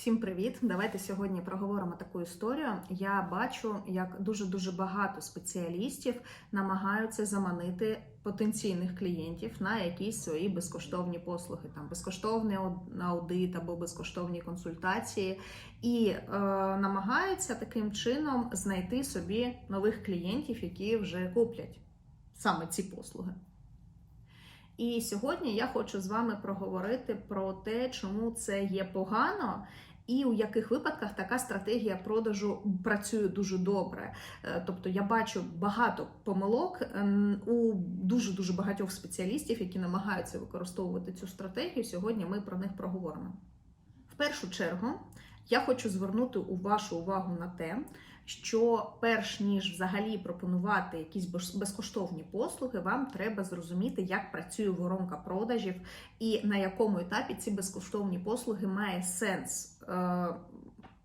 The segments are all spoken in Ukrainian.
Всім привіт! Давайте сьогодні проговоримо таку історію. Я бачу, як дуже дуже багато спеціалістів намагаються заманити потенційних клієнтів на якісь свої безкоштовні послуги, там безкоштовний ау- аудит або безкоштовні консультації, і е, намагаються таким чином знайти собі нових клієнтів, які вже куплять саме ці послуги. І сьогодні я хочу з вами проговорити про те, чому це є погано. І у яких випадках така стратегія продажу працює дуже добре. Е, Тобто я бачу багато помилок ем, у дуже дуже багатьох спеціалістів, які намагаються використовувати цю стратегію. Сьогодні ми про них проговоримо. В першу чергу я хочу звернути вашу увагу на те, що перш ніж взагалі пропонувати якісь безкоштовні послуги, вам треба зрозуміти, як працює воронка продажів і на якому етапі ці безкоштовні послуги має сенс. е,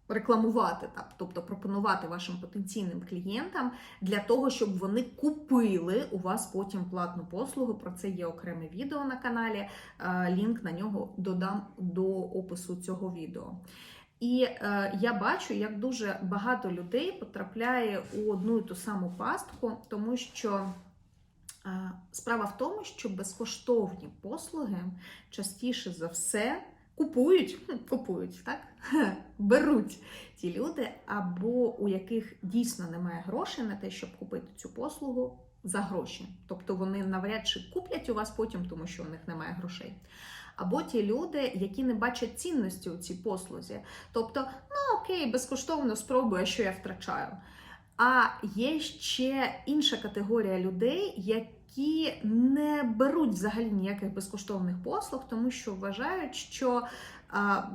Рекламувати тобто пропонувати вашим потенційним клієнтам для того, щоб вони купили у вас потім платну послугу. Про це є окреме відео на каналі. Е, Лінк на нього додам до опису цього відео. І е, я бачу, як дуже багато людей потрапляє у одну і ту саму пастку, тому що е, справа в тому, що безкоштовні послуги частіше за все купують, купують, так? беруть ті люди, або у яких дійсно немає грошей на те, щоб купити цю послугу за гроші. Тобто вони навряд чи куплять у вас потім, тому що у них немає грошей. Або ті люди, які не бачать цінності у цій послузі. Тобто, ну окей, безкоштовно спробую, що я втрачаю. А є ще інша категорія людей, які не беруть взагалі ніяких безкоштовних послуг, тому що вважають, що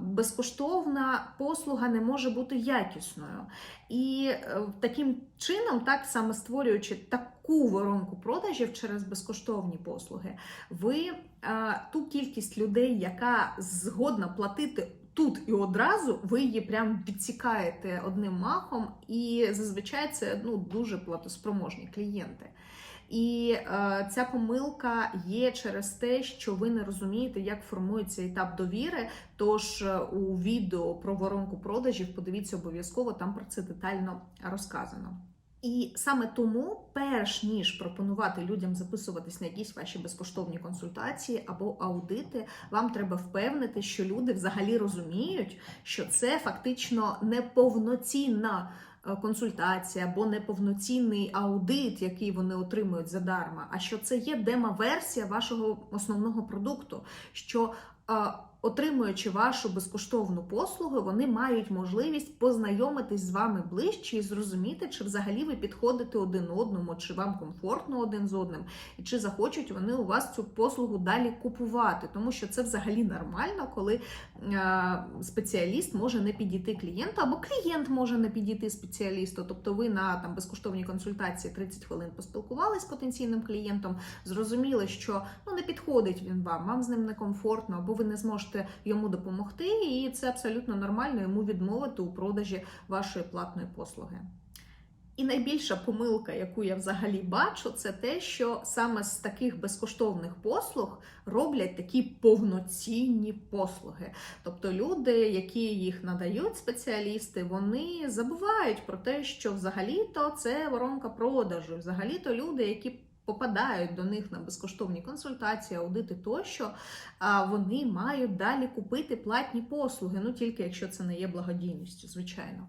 безкоштовна послуга не може бути якісною. І е, таким чином, так саме створюючи таку воронку продажів через безкоштовні послуги, ви ту кількість людей, яка згодна платити. Тут і одразу ви її прям відсікаєте одним махом, і зазвичай це ну дуже платоспроможні клієнти. І е, ця помилка є через те, що ви не розумієте, як формується етап довіри. Тож е, у відео про воронку продажів подивіться обов'язково, там про це детально розказано. І саме тому, перш ніж пропонувати людям записуватись на якісь ваші безкоштовні консультації або аудити, вам треба впевнити, що люди взагалі розуміють, що це фактично неповноцінна е, консультація або неповноцінний аудит, який вони отримують задарма, а що це є демо-версія вашого основного продукту. що е, Отримуючи вашу безкоштовну послугу, вони мають можливість познайомитись з вами ближче і зрозуміти, чи взагалі ви підходите один одному, чи вам комфортно один з одним, і чи захочуть вони у вас цю послугу далі купувати. Тому що це взагалі нормально, коли е, спеціаліст може не підійти клієнту, або клієнт може не підійти спеціалісту. Тобто ви на там безкоштовній консультації 30 хвилин поспілкувалися з потенційним клієнтом, зрозуміли, що ну не підходить він вам, вам з ним некомфортно, або ви не зможете йому допомогти, і це абсолютно нормально йому відмовити у продажі вашої платної послуги. І найбільша помилка, яку я взагалі бачу, це те, що саме з таких безкоштовних послуг роблять такі повноцінні послуги. Тобто люди, які їх надають спеціалісти, вони забувають про те, що взагалі-то це воронка продажу. Взагалі-то люди, які попадають до них на безкоштовні консультації, аудити тощо, вони мають далі купити платні послуги, ну тільки якщо це не є благодійністю, звичайно.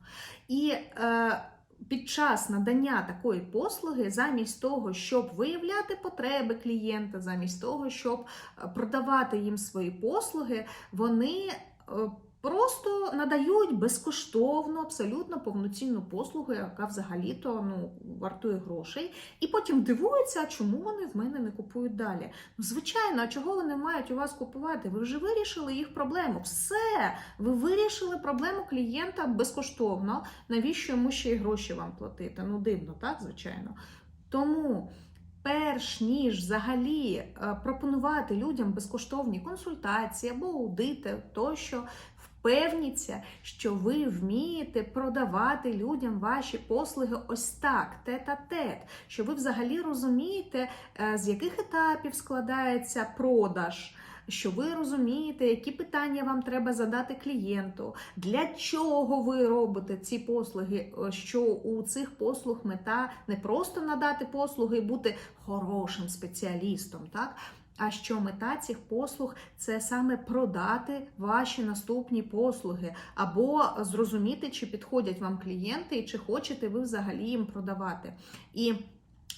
І е, під час надання такої послуги, замість того, щоб виявляти потреби клієнта, замість того, щоб е, продавати їм свої послуги, вони е, просто надають безкоштовну, абсолютно повноцінну послугу, яка взагалі-то ну, вартує грошей, і потім дивуються, чому вони в мене не купують далі. Ну, звичайно, а чого вони мають у вас купувати? Ви вже вирішили їх проблему. Все, ви вирішили проблему клієнта безкоштовно. Навіщо йому ще й гроші вам платити? Ну, дивно, так, звичайно. Тому. Перш ніж взагалі е, пропонувати людям безкоштовні консультації або аудити, тощо впевніться, що ви вмієте продавати людям ваші послуги ось так, тет-а-тет, що ви взагалі розумієте, е, з яких етапів складається продаж. що ви розумієте, які питання вам треба задати клієнту, для чого ви робите ці послуги, е, що у цих послуг мета не просто надати послуги і бути хорошим спеціалістом, так? А що мета цих послуг це саме продати ваші наступні послуги, або зрозуміти, чи підходять вам клієнти, і чи хочете ви взагалі їм продавати. І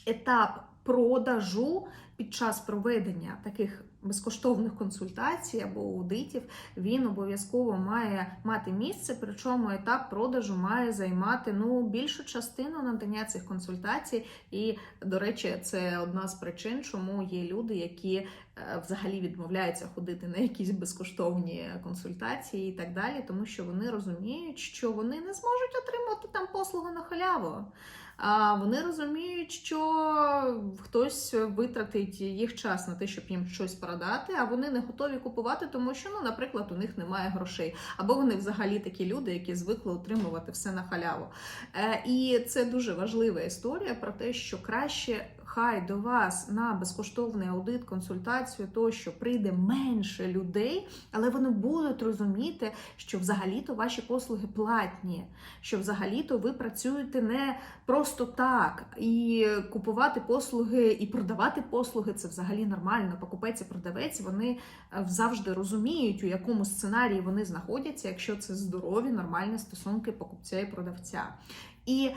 етап продажу під час проведення таких безкоштовних консультацій або аудитів він обов'язково має мати місце. Причому етап продажу має займати ну більшу частину надання цих консультацій. І, до речі, це одна з причин, чому є люди, які е, взагалі відмовляються ходити на якісь безкоштовні консультації і так далі, тому що вони розуміють, що вони не зможуть отримати там послугу на халяву. Вони розуміють, що хтось витратить їх час на те, щоб їм щось продати, а вони не готові купувати, тому що, ну, наприклад, у них немає грошей, або вони взагалі такі люди, які звикли отримувати все на халяву. Е, І це дуже важлива історія про те, що краще. Хай до вас на безкоштовний аудит, консультацію, тощо прийде менше людей, але вони будуть розуміти, що взагалі-то ваші послуги платні, що взагалі-то ви працюєте не просто так. І купувати послуги і продавати послуги це взагалі нормально. Покупець і продавець вони е, завжди розуміють, у якому сценарії вони знаходяться, якщо це здорові, нормальні стосунки покупця і продавця. І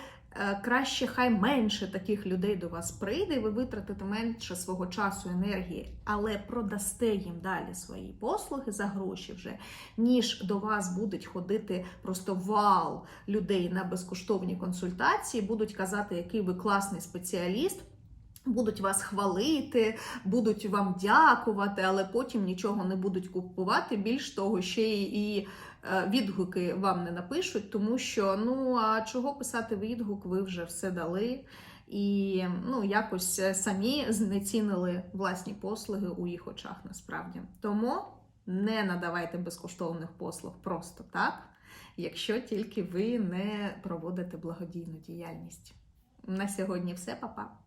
краще хай менше таких людей до вас прийде, і ви витратите менше свого часу, енергії, але продасте їм далі свої послуги за гроші вже, ніж до вас будуть ходити просто вал людей на безкоштовні консультації, будуть казати, який ви класний спеціаліст. Будуть вас хвалити, будуть вам дякувати, але потім нічого не будуть купувати. Більш того, ще і е, відгуки вам не напишуть, тому що ну а чого писати відгук, ви вже все дали. І ну, якось е, самі знецінили власні послуги у їх очах насправді. Тому не надавайте безкоштовних послуг просто так, якщо тільки ви не проводите благодійну діяльність. На сьогодні все, па-па!